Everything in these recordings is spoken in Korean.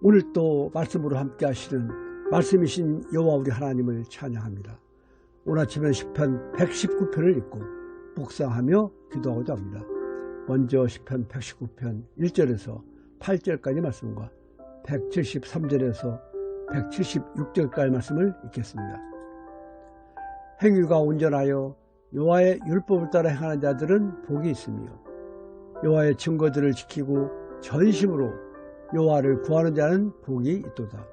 오늘 또 말씀으로 함께 하시는 말씀이신 여호와 우리 하나님을 찬양합니다. 오늘 아침에 10편 119편을 읽고 묵상하며 기도하고자 합니다. 먼저 10편 119편 1절에서 8절까지 말씀과 173절에서 176절까지 말씀을 읽겠습니다. 행위가 온전하여 여호와의 율법을 따라 행하는 자들은 복이 있으며 여호와의 증거들을 지키고 전심으로 여호와를 구하는 자는 복이 있도다.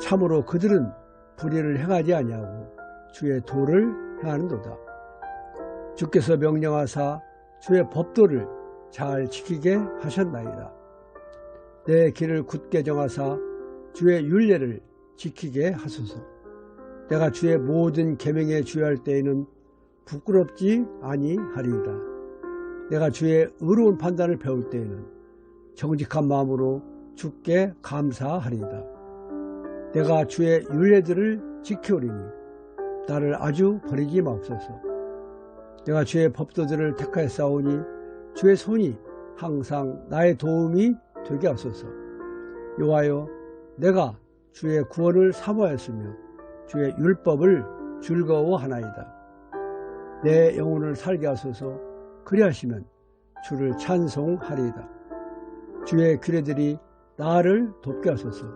참으로 그들은 불의를 행하지 아니하고 주의 도를 행하는도다. 주께서 명령하사 주의 법도를 잘 지키게 하셨나이다. 내 길을 굳게 정하사 주의 윤례를 지키게 하소서. 내가 주의 모든 계명에 주의할 때에는 부끄럽지 아니하리이다. 내가 주의 의로운 판단을 배울 때에는 정직한 마음으로 주께 감사하리이다. 내가 주의 윤례들을 지켜오리니 나를 아주 버리지 마옵소서. 내가 주의 법도들을 택하여 싸우니 주의 손이 항상 나의 도움이 되게 하소서. 여호와여 내가 주의 구원을 사모하였으며 주의 율법을 즐거워하나이다. 내 영혼을 살게 하소서 그리하시면 주를 찬송하리이다. 주의 규례들이 나를 돕게 하소서.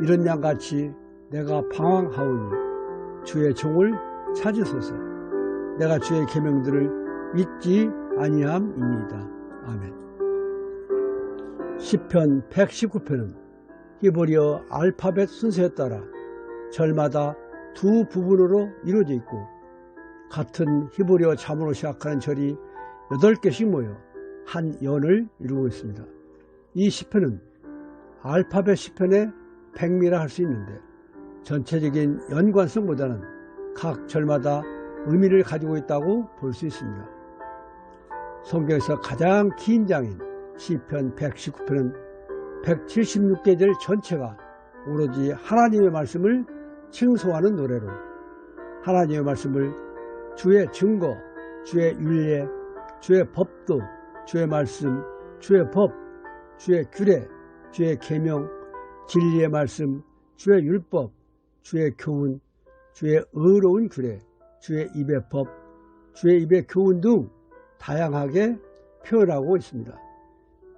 이런 양같이 내가 방황하오니 주의 종을 찾으소서. 내가 주의 계명들을 잊지 아니함입니다. 아멘. 시편 119편은 히브리어 알파벳 순서에 따라 절마다 두 부분으로 이루어져 있고 같은 히브리어 자문으로 시작하는 절이 8개씩 모여 한 연을 이루고 있습니다. 이 시편은 알파벳 시편의 백미라 할 수 있는데 전체적인 연관성보다는 각 절마다 의미를 가지고 있다고 볼 수 있습니다. 성경에서 가장 긴 장인 시편 119편은 176개 절 전체가 오로지 하나님의 말씀을 칭송하는 노래로 하나님의 말씀을 주의 증거, 주의 윤례, 주의 법도, 주의 말씀, 주의 법, 주의 규례, 주의 계명, 진리의 말씀, 주의 율법, 주의 교훈, 주의 의로운 규례, 주의 입의 법, 주의 입의 교훈 등 다양하게 표현하고 있습니다.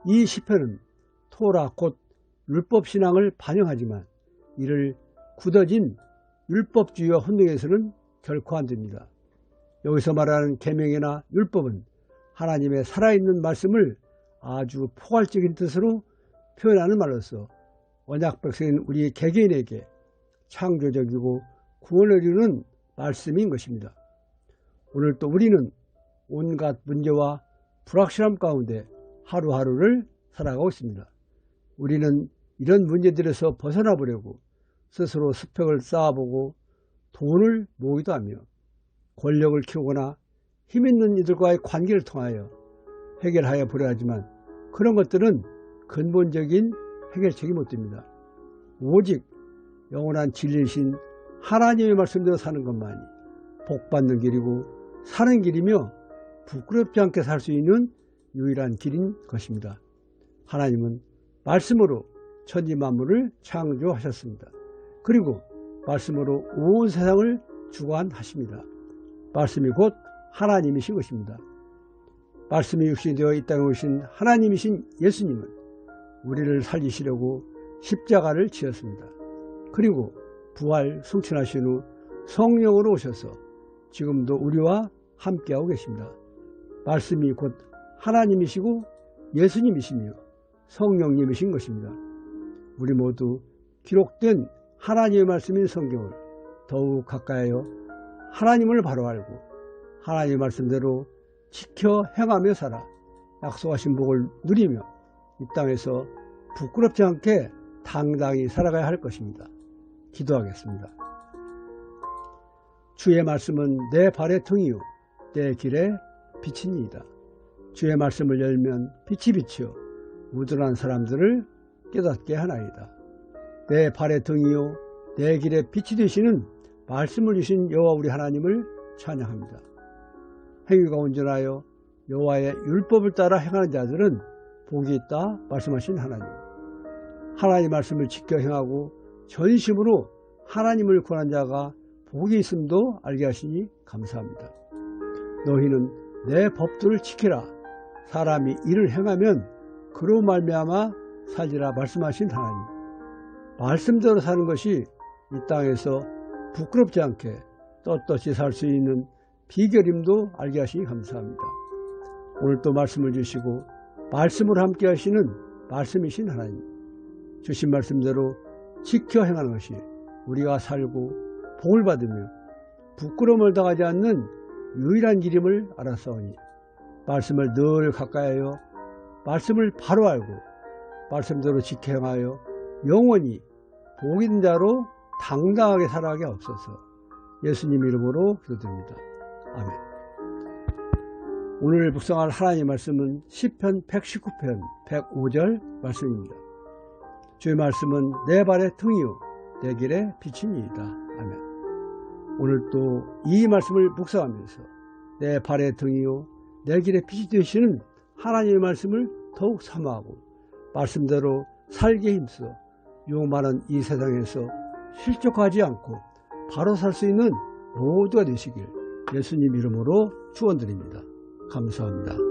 이 시편은 토라 곧 율법 신앙을 반영하지만 이를 굳어진 율법주의와 혼동에서는 결코 안 됩니다. 여기서 말하는 계명이나 율법은 하나님의 살아있는 말씀을 아주 포괄적인 뜻으로 표현하는 말로서 언약 백성인 우리 개개인에게 창조적이고 구원을 이루는 말씀인 것입니다. 오늘 또 우리는 온갖 문제와 불확실함 가운데 하루하루를 살아가고 있습니다. 우리는 이런 문제들에서 벗어나 보려고 스스로 스펙을 쌓아보고 돈을 모으기도 하며 권력을 키우거나 힘 있는 이들과의 관계를 통하여 해결하여 보려 하지만 그런 것들은 근본적인 해결책이 못 됩니다. 오직 영원한 진리이신 하나님의 말씀대로 사는 것만이 복받는 길이고 사는 길이며 부끄럽지 않게 살 수 있는 유일한 길인 것입니다. 하나님은 말씀으로 천지 만물을 창조하셨습니다. 그리고 말씀으로 온 세상을 주관하십니다. 말씀이 곧 하나님이신 것입니다. 말씀이 육신이 되어 이 땅에 오신 하나님이신 예수님은 우리를 살리시려고 십자가를 지었습니다. 그리고 부활 승천하신 후 성령으로 오셔서 지금도 우리와 함께하고 계십니다. 말씀이 곧 하나님이시고 예수님이시며 성령님이신 것입니다. 우리 모두 기록된 하나님의 말씀인 성경을 더욱 가까이하여 하나님을 바로 알고 하나님의 말씀대로 지켜 행하며 살아 약속하신 복을 누리며 이 땅에서 부끄럽지 않게 당당히 살아가야 할 것입니다. 기도하겠습니다. 주의 말씀은 내 발의 등이요 내 길의 빛이니이다. 주의 말씀을 열면 빛이 비치어 무드란 사람들을 깨닫게 하나이다. 내 발의 등이요 내 길의 빛이 되시는 말씀을 주신 여호와 우리 하나님을 찬양합니다. 행위가 온전하여 여호와의 율법을 따라 행하는 자들은 복이 있다 말씀하신 하나님. 하나님 말씀을 지켜 행하고 전심으로 하나님을 구하는 자가 복이 있음도 알게 하시니 감사합니다. 너희는 내 법도를 지키라. 사람이 이를 행하면 그로 말미암아 살리라 말씀하신 하나님. 말씀대로 사는 것이 이 땅에서 부끄럽지 않게 떳떳이 살 수 있는 비결임도 알게 하시니 감사합니다. 오늘 또 말씀을 주시고 말씀을 함께 하시는 말씀이신 하나님. 주신 말씀대로 지켜 행하는 것이 우리가 살고 복을 받으며 부끄러움을 당하지 않는 유일한 길임을 알았사오니 말씀을 늘 가까이하여 말씀을 바로 알고 말씀대로 지켜 행하여 영원히 복인 자로 당당하게 살아가게 없어서 예수님 이름으로 기도드립니다. 아멘. 오늘 묵상할 하나님의 말씀은 시편 119편 105절 말씀입니다. 주의 말씀은 내 발의 등이요 내 길의 빛이니이다. 아멘. 오늘 또 이 말씀을 묵상하면서 내 발의 등이요 내 길의 빛이 되시는 하나님의 말씀을 더욱 사모하고 말씀대로 살게 힘써 요많은 이 세상에서 실족하지 않고 바로 살 수 있는 모두가 되시길 예수님 이름으로 축원드립니다. 감사합니다.